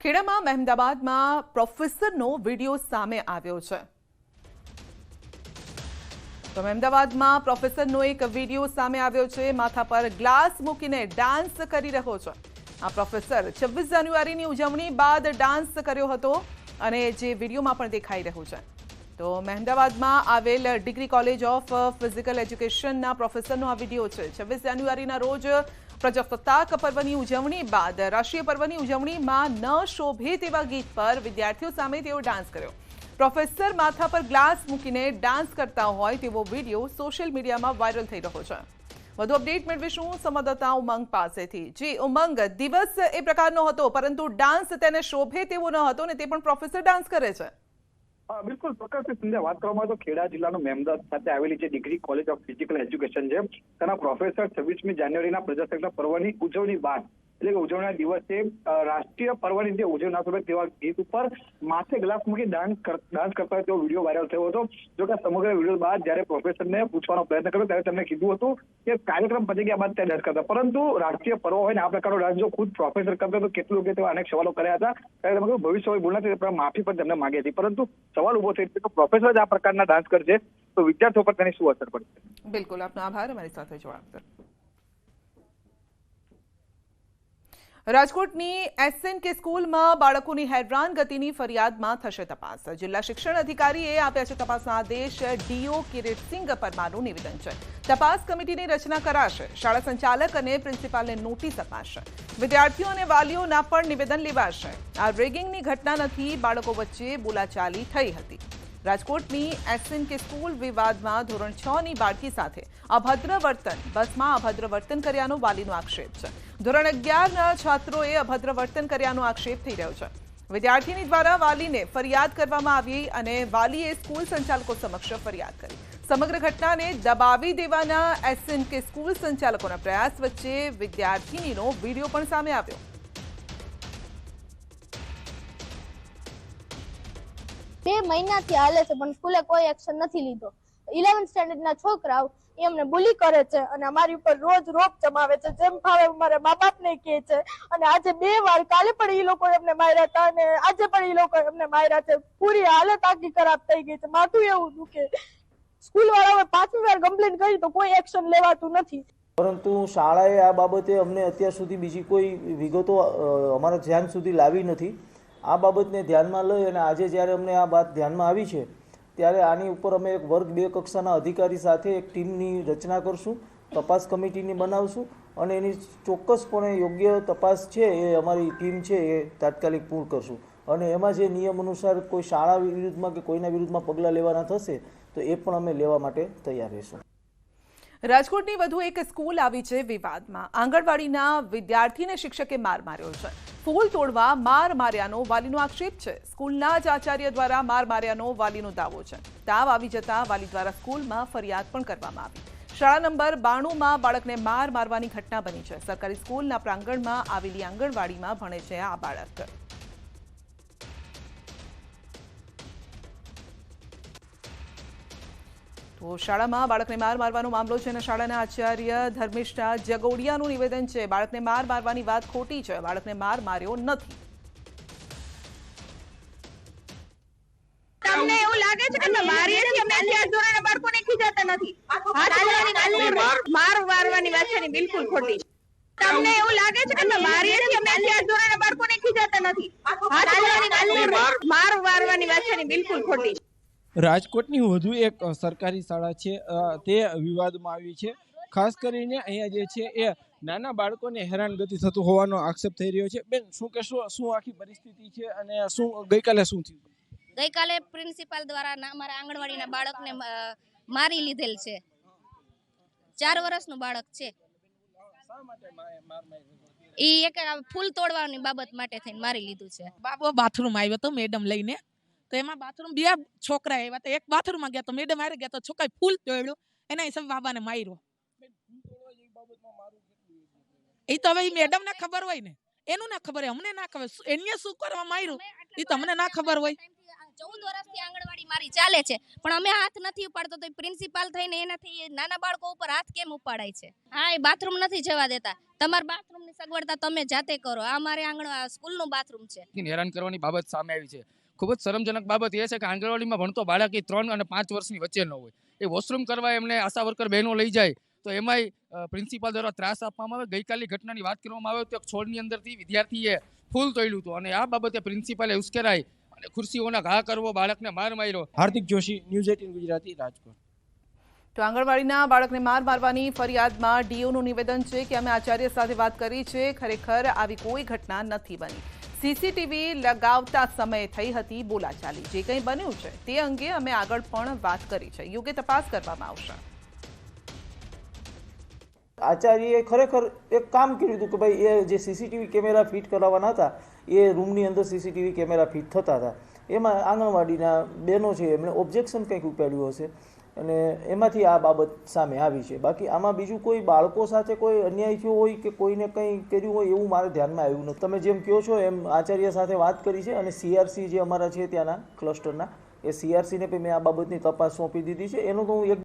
ખેડામાં મહેમદાબાદમાં પ્રોફેસરનો video સામે આવ્યો છે. તો મહેમદાબાદમાં પ્રોફેસરનો એક વીડિયો સામે આવ્યો છે. માથા પર ગ્લાસ મૂકીને ડાન્સ કરી રહ્યો છે. આ પ્રોફેસર છવ્વીસ જાન્યુઆરીની ઉજવણી બાદ ડાન્સ કર્યો હતો અને જે વિડીયોમાં પણ દેખાઈ રહ્યું છે. તો મહેમદાબાદમાં આવેલ ડિગ્રી કોલેજ ઓફ ફિઝિકલ એજ્યુકેશનના પ્રોફેસરનો આ વીડિયો છે. છવ્વીસ જાન્યુઆરીના રોજ પ્રજાસત્તાક પર્વની ઉજવણી બાદ રાષ્ટ્રીય પર્વની ઉજવણીમાં ન શોભે તેવા ગીત પર વિદ્યાર્થીઓ સામે તેઓ ડાન્સ કર્યો. પ્રોફેસર માથા પર ગ્લાસ મૂકીને ડાન્સ કરતા હોય તેવો વીડિયો સોશિયલ મીડિયામાં વાયરલ થઈ રહ્યો છે. વધુ અપડેટ મેળવીશું સંવાદદાતા ઉમંગ પાસેથી. જી, ઉમંગ, દિવસ એ પ્રકારનો હતો, પરંતુ ડાન્સ તેને શોભે તેવો ન હતો ને તે પણ પ્રોફેસર ડાન્સ કરે છે. બિલકુલ ચોક્કસ સંધ્યા વાત કરવામાં તો ખેડા જિલ્લાનું મેમદાદ ખાતે આવેલી જે degree college of physical education છે, તેના પ્રોફેસર છવ્વીસમી જાન્યુઆરીના પ્રજાસત્તાક પર્વની ઉજવણી બાદ એટલે કે ઉજવણીના દિવસે રાષ્ટ્રીય પર્વની જે ઉજવણી ના તેવા ગીત ઉપર માથે ગ્લાસ મૂકી ડાન્સ ડાન્સ કરતા તેવો વીડિયો વાયરલ થયો હતો. જો કે સમગ્ર વીડિયો બાદ જ્યારે પ્રોફેસરને પૂછવાનો પ્રયત્ન કર્યો ત્યારે તેમણે કીધું હતું કે કાર્યક્રમ પતી ગયા બાદ ત્યાં ડાન્સ કરતા. પરંતુ રાષ્ટ્રીય પર્વ હોય ને આ પ્રકારનો ડાન્સ જો ખુદ પ્રોફેસર કરતા તો કેટલું કે તેવા અનેક સવાલો કર્યા હતા. ત્યારે તમે ભવિષ્ય હોય બોલના તે માફી પણ તેમને માંગી હતી પરંતુ સવાલ ઊભો થઈ કે પ્રોફેસર જ આ પ્રકારના ડાન્સ કરશે તો વિદ્યાર્થીઓ પર તેની શું અસર પડશે? બિલકુલ. આપનો આભાર. અમારી સાથે જોડાવા રાજકોટની એસએન કે સ્કૂલમાં બાળકોની હેરાનગતિની ફરિયાદમાં થશે તપાસ. જિલ્લા શિક્ષણ અધિકારીએ આપ્યા છે તપાસના આદેશ. ડીઓ કિરીટસિંહ પરમારનું નિવેદન છે. તપાસ કમિટીની રચના કરાશે. શાળા સંચાલક અને પ્રિન્સિપાલને નોટિસ અપાશે. વિદ્યાર્થીઓ અને વાલીઓના પણ નિવેદન લેવાશે. આ રેગિંગની ઘટના નથી, બાળકો વચ્ચે બોલાચાલી થઈ હતી. રાજકોટની એસએન કે સ્કૂલ વિવાદમાં ધોરણ છ ની બાળકી સાથે અભદ્ર વર્તન, બસમાં અભદ્ર વર્તન કર્યાનો વાલીનો આક્ષેપ છે. ધોરણ અગિયારના છાત્રોએ અભદ્ર વર્તન કર્યાનો આક્ષેપ થઈ રહ્યો છે. વિદ્યાર્થીની દ્વારા વાલીને ફરિયાદ કરવામાં આવી અને વાલીએ સ્કૂલ સંચાલકો સમક્ષ ફરિયાદ કરી. સમગ્ર ઘટનાને દબાવી દેવાના એસએન કે સ્કૂલ સંચાલકોના પ્રયાસ વચ્ચે વિદ્યાર્થીનીનો વીડિયો પણ સામે આવ્યો. બે મહિનાથી હાલે છે, પણ સ્કૂલે કોઈ એક્શન નથી લીધો. ઇલેવન્થ સ્ટેન્ડર્ડના છોકરાઓ એ અમને બુલી કરે છે અને અમારી ઉપર રોજ રોપ જમાવે છે, જેમ ભાવે અમારા મા બાપને કહે છે. અને આજે બે વાર કાલે પણ એ લોકો એમને માર્યા હતા અને આજે પણ એ લોકો એમને માર્યા છે. પૂરી હાલત આખી ખરાબ થઈ ગઈ છે. માથું એવું દુખે. સ્કૂલ વાળાઓએ પાંચમી વાર કમ્પ્લેન કરી તો કોઈ એક્શન લેવાતું નથી. પરંતુ શાળાએ આ બાબતે અમને અત્યાર સુધી બીજી કોઈ વિગતો અમારા ધ્યાન સુધી લાવી નથી. આ બાબતને ધ્યાનમાં લઈ અને આજે જ્યારે અમને આ વાત ધ્યાનમાં આવી છે ત્યારે આની ઉપર અમે એક વર્ગ બે કક્ષાના અધિકારી સાથે એક ટીમની રચના કરશું, તપાસ કમિટીની બનાવશું અને એની ચોક્કસપણે યોગ્ય તપાસ છે એ અમારી ટીમ છે એ તાત્કાલિક પૂર્ણ કરશું. અને એમાં જે નિયમ અનુસાર કોઈ શાળા વિરુદ્ધમાં કે કોઈના વિરુદ્ધમાં પગલાં લેવાના થશે, તો એ પણ અમે લેવા માટે તૈયાર રહીશું. રાજકોટની વધુ એક સ્કૂલ આવી છે વિવાદમાં. આંગણવાડીના વિદ્યાર્થીને શિક્ષકે માર માર્યો છે. ફૂલ તોડવા માર માર્યાનો વાલીનો આક્ષેપ છે. સ્કૂલના જ આચાર્ય દ્વારા માર માર્યાનો વાલીનો દાવો છે. તાવ આવી જતા વાલી દ્વારા સ્કૂલમાં ફરિયાદ પણ કરવામાં આવી. શાળા નંબર બાણુંમાં બાળકને માર મારવાની ઘટના બની છે. સરકારી સ્કૂલના પ્રાંગણમાં આવેલી આંગણવાડીમાં ભણે છે આ બાળક. તો શાળામાં બાળકને માર મારવાનો મામલો છે અને શાળાના આચાર્ય ધર્મિષ્ઠા જગોડિયાનું નિવેદન છે. બાળકને માર મારવાની વાત ખોટી છે. બાળકને માર માર્યો નથી. તમને એવું લાગે છે કે અમે મારીએ છીએ? અમે અત્યાર ધોરણે બાળકોને ખીજાતા નથી. હાથ મારવાની માર વારવાની વાત છે ને બિલકુલ ખોટી. છે તમને એવું લાગે છે કે અમે મારીએ છીએ? અમે અત્યાર ધોરણે બાળકોને ખીજાતા નથી. હાથ માર વારવાની વાત છે ને બિલકુલ ખોટી છે. રાજકોટની વધુ એક સરકારી શાળા છે તે વિવાદમાં આવી છે. ખાસ કરીને અહીંયા જે છે એ નાના બાળકોને હેરાનગતિ થતું હોવાનો આક્ષેપ થઈ રહ્યો છે. બેન શું કહેશો? શું આખી પરિસ્થિતિ છે અને શું ગઈકાલે શું થયું? ગઈકાલે પ્રિન્સિપાલ દ્વારા ના- અમારા આંગણવાડીના બાળકને મારી લીધેલ છે. ચાર વર્ષનું બાળક છે. એ એક આ ફૂલ તોડવાની બાબત માટે થઈને મારી લીધું છે. બાબો બાથરૂમ આવ્યો તો મેડમ લઈને. તો એમાં બાથરૂમ બે છોકરા આવ્યા તો એક બાથરૂમમાં ગયા તો મેડમ હારે ગયા તો છોકરા ફૂલ તોડ્યો એના હિસાબે બાબાને માર્યો. એ તો હવે મેડમ ને ખબર હોય ને એનું ના ખબર હોય અમને ના ખબર એને શું કરવા માર્યું? એ તમને ના ખબર હોય. ચૌદ વર્ષથી આંગણવાડી મારી ચાલે છે પણ અમે હાથ નથી ઉપાડતો તો પ્રિન્સિપાલ થઈને એનાથી નાના બાળકો ઉપર હાથ કેમ ઉપાડાય છે? હા એ બાથરૂમ નથી જવા દેતા. તમારા બાથરૂમની સગવડતા તમે જાતે કરો. આ મારે આંગણ સ્કૂલનું બાથરૂમ છે. હેરાન કરવાની બાબત સામે આવી છે. ખૂબ જ શરમજનક બાબત એ છે કે આંગણવાડીમાં ભણતો બાળક એ ત્રણ અને પાંચ વર્ષની વચ્ચેનો હોય. એ વોશરૂમ કરવા એમને આશા વર્કર બહેનો લઈ જાય તો એમાંય પ્રિન્સિપાલ દ્વારા ત્રાસ આપવામાં આવે. ગઈકાલની ઘટનાની વાત કરવામાં આવે તો એક છોડની અંદરથી વિદ્યાર્થીએ ફૂલ તોડ્યું હતું અને આ બાબતે પ્રિન્સિપાલે ઉશ્કેરાઈ અને ખુરશીઓના ઘા કરવો બાળકને માર માર્યો. Hardik Joshi news eighteen Gujarati Rajkot. તો આંગણવાડીના બાળકને માર મારવાની ફરિયાદમાં ડીઓનું નિવેદન છે કે અમે આચાર્ય સાથે વાત કરી છે. ખરેખર આવી કોઈ ઘટના નથી બની. સીસીટીવી લગાવતા સમયે થઈ હતી બોલાચાલી. જે કંઈ બન્યું છે તે અંગે અમે આગળ પણ વાત કરી છે. યોગ્ય તપાસ કરવામાં આવશે. આચાર્યએ ખરેખર એક કામ કર્યું હતું કે ભાઈ, એ જે સીસીટીવી કેમેરા ફિટ કરાવવાના હતા, એ રૂમની અંદર સીસીટીવી કેમેરા ફિટ થતા હતા. એમાં આંગણવાડીના બહેનો છે, એમણે ઓબ્જેક્શન કંઈક ઉપાડ્યું હશે. અને એમાંથી આ બાબત સામે આવી છે. બાકી આમાં બીજું કોઈ બાળકો સાથે કોઈ અન્યાય થયો હોય કે કોઈને કંઈ કર્યું હોય એવું મારે ધ્યાનમાં આવ્યું નથી. તમે જેમ કહો છો એમ આચાર્ય સાથે વાત કરી છે અને સીઆરસી જે અમારા છે ત્યાંના ક્લસ્ટરના એ સીઆરસીને પણ મેં આ બાબતની તપાસ સોંપી દીધી છે. એનું તો હું એક